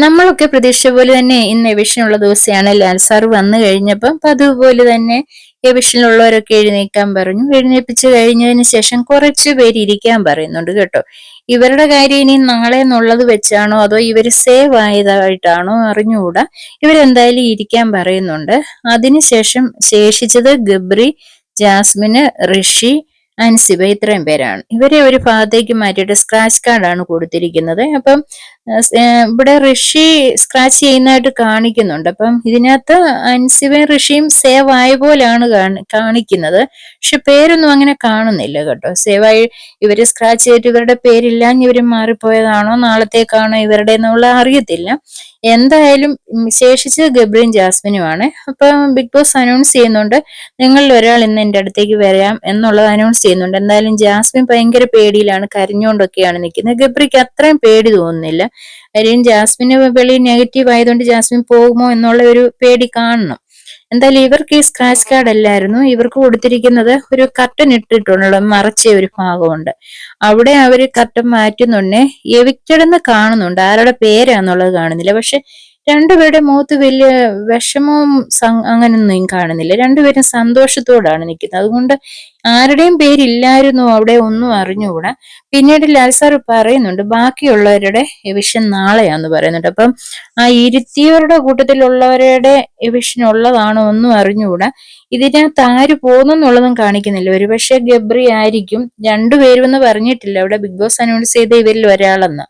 നമ്മളൊക്കെ പ്രതീക്ഷിച്ച പോലെ തന്നെ ഇന്ന് എവിഷനുള്ള ദിവസമാണ് ലാൽ സാർ വന്നു കഴിഞ്ഞപ്പം അപ്പൊ അതുപോലെ തന്നെ എവിഷനിലുള്ളവരൊക്കെ എഴുന്നേക്കാൻ പറഞ്ഞു. എഴുന്നേപ്പിച്ച് കഴിഞ്ഞതിന് ശേഷം കുറച്ച് പേര് ഇരിക്കാൻ പറയുന്നുണ്ട് കേട്ടോ. ഇവരുടെ കാര്യം ഇനി നാളെ എന്നുള്ളത് വെച്ചാണോ അതോ ഇവർ സേവ് ആയതായിട്ടാണോ അറിഞ്ഞുകൂടാ. ഇവരെന്തായാലും ഇരിക്കാൻ പറയുന്നുണ്ട്. അതിനുശേഷം ശേഷിച്ചത് ഗബ്രി ജാസ്മിന് ഋഷി അൻസിബ ഇത്രയും പേരാണ്. ഇവരെ ഒരു ഭാഗത്തേക്ക് മാറ്റിയിട്ട് സ്ക്രാച്ച് കാർഡാണ് കൊടുത്തിരിക്കുന്നത്. അപ്പം ഇവിടെ ഋഷി സ്ക്രാച്ച് ചെയ്യുന്നതായിട്ട് കാണിക്കുന്നുണ്ട്. അപ്പം ഇതിനകത്ത് അൻസിബയും ഋഷിയും സേവ് ആയ പോലെയാണ് കാണിക്കുന്നത്. പക്ഷെ പേരൊന്നും അങ്ങനെ കാണുന്നില്ല കേട്ടോ. സേവ് ആയി ഇവർ സ്ക്രാച്ച് ചെയ്തിട്ട് ഇവരുടെ പേരില്ലാഞ്ഞ് ഇവർ മാറിപ്പോയതാണോ നാളത്തേക്കാണോ ഇവരുടെ എന്നുള്ള അറിയത്തില്ല. എന്തായാലും ശേഷിച്ച് ഗബ്രിയും ജാസ്മിനുമാണ്. അപ്പൊ ബിഗ് ബോസ് അനൗൺസ് ചെയ്യുന്നുണ്ട്. നിങ്ങളിൽ ഒരാൾ ഇന്ന് എന്റെ അടുത്തേക്ക് വരാം എന്നുള്ളത് അനൗൺസ് ചെയ്യുന്നുണ്ട്. എന്തായാലും ജാസ്മിൻ ഭയങ്കര പേടിയിലാണ് കരഞ്ഞുകൊണ്ടൊക്കെയാണ് നിൽക്കുന്നത്. ഗബ്രിക്ക് അത്രയും പേടി തോന്നുന്നില്ല. കാര്യം ജാസ്മിന് വെളി നെഗറ്റീവ് ആയതുകൊണ്ട് ജാസ്മിൻ പോകുമോ എന്നുള്ള ഒരു പേടി കാണണം. എന്തായാലും ഇവർക്ക് ഈ സ്ക്രാച്ച് കാർഡ് അല്ലായിരുന്നു. ഇവർക്ക് കൊടുത്തിരിക്കുന്നത് ഒരു കർട്ടൻ ഇട്ടിട്ടുള്ള മറച്ച ഒരു ഭാഗമുണ്ട്. അവിടെ അവർ കട്ടൻ മാറ്റുന്നുണ്ട് എവിക്റ്റഡ് എന്ന് കാണുന്നുണ്ട്. ആരുടെ പേരാന്നുള്ളത് കാണുന്നില്ല. പക്ഷെ രണ്ടുപേരുടെ മുഖത്ത് വലിയ വിഷമവും അങ്ങനൊന്നും കാണുന്നില്ല. രണ്ടുപേരും സന്തോഷത്തോടാണ് നിൽക്കുന്നത്. അതുകൊണ്ട് ആരുടെയും പേരില്ലായിരുന്നു അവിടെ ഒന്നും അറിഞ്ഞുകൂടാ. പിന്നീട് ലാൽ സാർ പറയുന്നുണ്ട് ബാക്കിയുള്ളവരുടെ എവിഷൻ നാളെയാന്ന് പറയുന്നുണ്ട്. അപ്പം ആ ഇരുത്തിയവരുടെ കൂട്ടത്തിലുള്ളവരുടെ എവിഷൻ ഉള്ളതാണോ ഒന്നും അറിഞ്ഞുകൂടാ. ഇതിനകത്ത് ആര് പോകുന്നെന്നുള്ളതും കാണിക്കുന്നില്ല. ഒരുപക്ഷെ ഗബ്രി ആയിരിക്കും. രണ്ടുപേരും എന്ന് പറഞ്ഞിട്ടില്ല. അവിടെ ബിഗ് ബോസ് അനൗൺസ് ചെയ്ത ഇവരിൽ ഒരാളെന്ന്.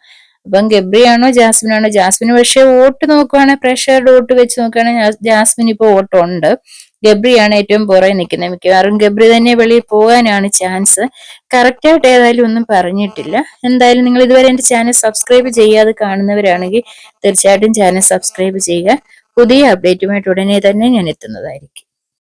അപ്പം ഗബ്രിയാണോ ജാസ്മിനാണോ? ജാസ്മിന് പക്ഷേ വോട്ട് നോക്കുവാണെങ്കിൽ പ്രഷറുടെ വോട്ട് വെച്ച് നോക്കുകയാണെങ്കിൽ ജാസ്മിൻ ഇപ്പോൾ വോട്ടുണ്ട്. ഗബ്രിയാണ് ഏറ്റവും പുറകെ നിൽക്കുന്നത്. മിക്കവാറും ഗബ്രി തന്നെ വെളിയിൽ പോകാനാണ് ചാൻസ്. കറക്റ്റായിട്ട് ഏതായാലും ഒന്നും പറഞ്ഞിട്ടില്ല. എന്തായാലും നിങ്ങൾ ഇതുവരെ എന്റെ ചാനൽ സബ്സ്ക്രൈബ് ചെയ്യാതെ കാണുന്നവരാണെങ്കിൽ തീർച്ചയായിട്ടും ചാനൽ സബ്സ്ക്രൈബ് ചെയ്യുക. പുതിയ അപ്ഡേറ്റുമായിട്ട് ഉടനെ തന്നെ ഞാൻ എത്തുന്നതായിരിക്കും.